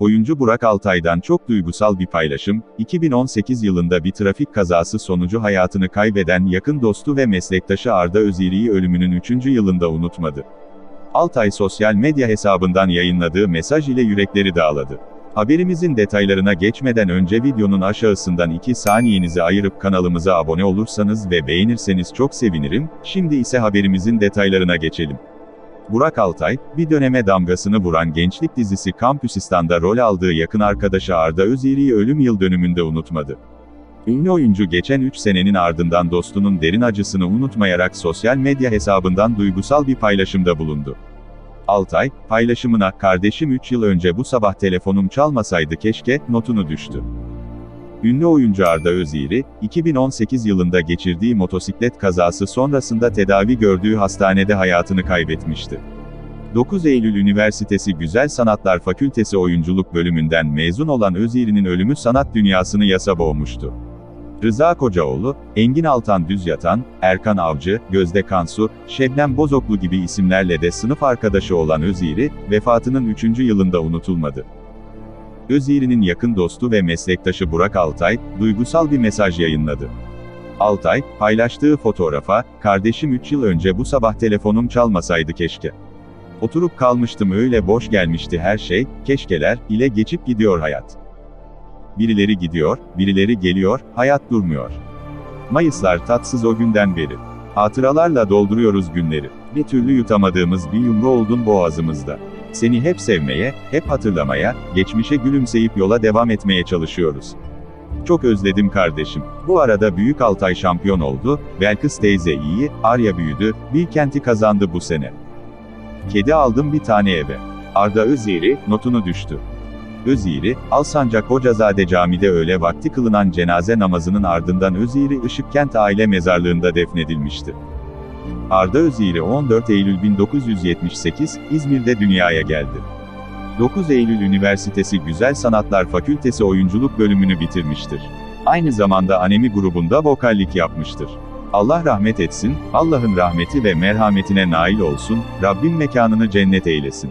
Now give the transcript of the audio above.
Oyuncu Burak Altay'dan çok duygusal bir paylaşım, 2018 yılında bir trafik kazası sonucu hayatını kaybeden yakın dostu ve meslektaşı Arda Öziri'yi ölümünün 3. yılında unutmadı. Altay sosyal medya hesabından yayınladığı mesaj ile yürekleri dağladı. Haberimizin detaylarına geçmeden önce videonun aşağısından 2 saniyenizi ayırıp kanalımıza abone olursanız ve beğenirseniz çok sevinirim, şimdi ise haberimizin detaylarına geçelim. Burak Altay, bir döneme damgasını vuran gençlik dizisi Kampüsistan'da rol aldığı yakın arkadaşı Arda Öziri'yi ölüm yıl dönümünde unutmadı. Ünlü oyuncu geçen 3 senenin ardından dostunun derin acısını unutmayarak sosyal medya hesabından duygusal bir paylaşımda bulundu. Altay, paylaşımına, kardeşim 3 yıl önce bu sabah telefonum çalmasaydı keşke, notunu düştü. Ünlü oyuncu Arda Öziri, 2018 yılında geçirdiği motosiklet kazası sonrasında tedavi gördüğü hastanede hayatını kaybetmişti. 9 Eylül Üniversitesi Güzel Sanatlar Fakültesi Oyunculuk bölümünden mezun olan Öziri'nin ölümü sanat dünyasını yasa boğmuştu. Rıza Kocaoğlu, Engin Altan Düzyatan, Erkan Avcı, Gözde Kansu, Şebnem Bozoklu gibi isimlerle de sınıf arkadaşı olan Öziri, vefatının 3. yılında unutulmadı. Öziri'nin yakın dostu ve meslektaşı Burak Altay, duygusal bir mesaj yayınladı. Altay, paylaştığı fotoğrafa, kardeşim 3 yıl önce bu sabah telefonum çalmasaydı keşke. Oturup kalmıştım öyle boş gelmişti her şey, keşkeler, ile geçip gidiyor hayat. Birileri gidiyor, birileri geliyor, hayat durmuyor. Mayıslar tatsız o günden beri. Hatıralarla dolduruyoruz günleri. Bir türlü yutamadığımız bir yumru oldun boğazımızda. Seni hep sevmeye, hep hatırlamaya, geçmişe gülümseyip yola devam etmeye çalışıyoruz. Çok özledim kardeşim. Bu arada Büyük Altay şampiyon oldu, Belkıs teyze iyi, Arya büyüdü, Bilkent'i kazandı bu sene. Kedi aldım bir tane eve. Arda Öziri, notunu düştü. Öziri, Alsancak Hocazade Camii'de öğle vakti kılınan cenaze namazının ardından Öziri Işıkkent Aile Mezarlığı'nda defnedilmişti. Arda Öziri 14 Eylül 1978, İzmir'de dünyaya geldi. 9 Eylül Üniversitesi Güzel Sanatlar Fakültesi Oyunculuk bölümünü bitirmiştir. Aynı zamanda Anemi grubunda vokallik yapmıştır. Allah rahmet etsin, Allah'ın rahmeti ve merhametine nail olsun, Rabbim mekanını cennet eylesin.